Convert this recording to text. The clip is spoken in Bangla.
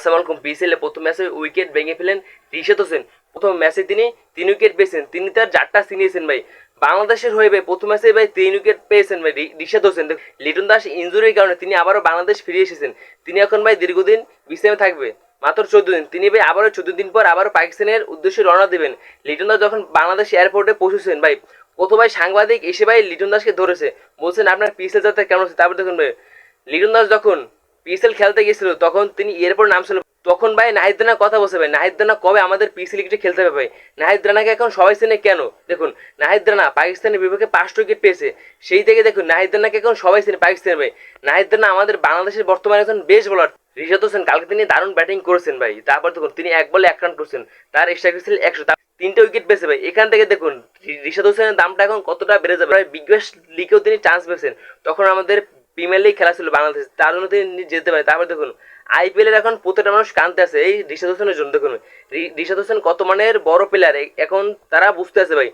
আসসালামু আলাইকুম বিসিএল প্রথম ম্যাচে উইকেট ভেঙে ফেলেন রিশাদ হোসেন। প্রথম ম্যাচে তিনি তিন উইকেট পেয়েছেন। তিনি তার চারটা ছিনিয়েছেন ভাই। বাংলাদেশের হয়ে ভাই, প্রথম ম্যাচে ভাই তিন উইকেট পেয়েছেন ভাই রিশাদ হোসেন। লিটন দাস ইঞ্জুরির কারণে তিনি আবারও বাংলাদেশ ফিরে এসেছেন। তিনি এখন ভাই দীর্ঘদিন বিশ্রামে থাকবে। মাত্র চোদ্দ দিন। তিনি ভাই আবারও চোদ্দ দিন পর আবারও পাকিস্তানের উদ্দেশ্যে রওনা দেবেন। লিটন দাস যখন বাংলাদেশ এয়ারপোর্টে পৌঁছেছেন ভাই কত ভাই সাংবাদিক এসে ভাই লিটন দাসকে ধরেছে। বলছেন, আপনার পিসেল যাত্রা কেমন হচ্ছে? তারপর দেখুন ভাই, লিটন দাস যখন পিএসএল খেলতে গেছিল তখন তিনি এরপর নাম নামছিল তখন ভাই নাহিদ রানা কথা বলছে ভাই নাহিদ রানা কবে আমাদের পিএসএল ক্রিকেটে খেলতে হবে ভাই? নাহিদ রানাকে এখন সবাই চেনে কেন? দেখুন নাহিদ রানা পাকিস্তানের বিপক্ষে পাঁচটা উইকেট পেয়েছে। সেই থেকে দেখুন নাহিদ রানাকে এখন সবাই চেনে পাকিস্তানের ভাই। নাহিদ রানা আমাদের বাংলাদেশের বর্তমানে এখন বেশ বলার রিশাদ হোসেন, কালকে তিনি দারুণ ব্যাটিং করেছেন ভাই। তারপর দেখুন, তিনি এক বলে এক রান করছেন। তার এক্সট্রা ছিল একশো। তিনটে উইকেট পেয়েছে ভাই। এখান থেকে দেখুন রিশাদ হোসেনের দামটা এখন কতটা বেড়ে যাবে? ভাই বিগ ব্যাশ লিগেও তিনি চান্স পেয়েছেন। তখন আমাদের প্রিমিয়ার লিগ খেলা ছিল বাংলাদেশ, তার জন্য তিনি যেতে পারে তারপর দেখুন আইপিএল এর এখন প্রতিটা মানুষ কানতে আছে। এই রিশাদ হোসেনের জন্য দেখুন ঋষাদ হোসেন কত মানের বড় প্লেয়ার এখন তারা বুঝতে আছে ভাই।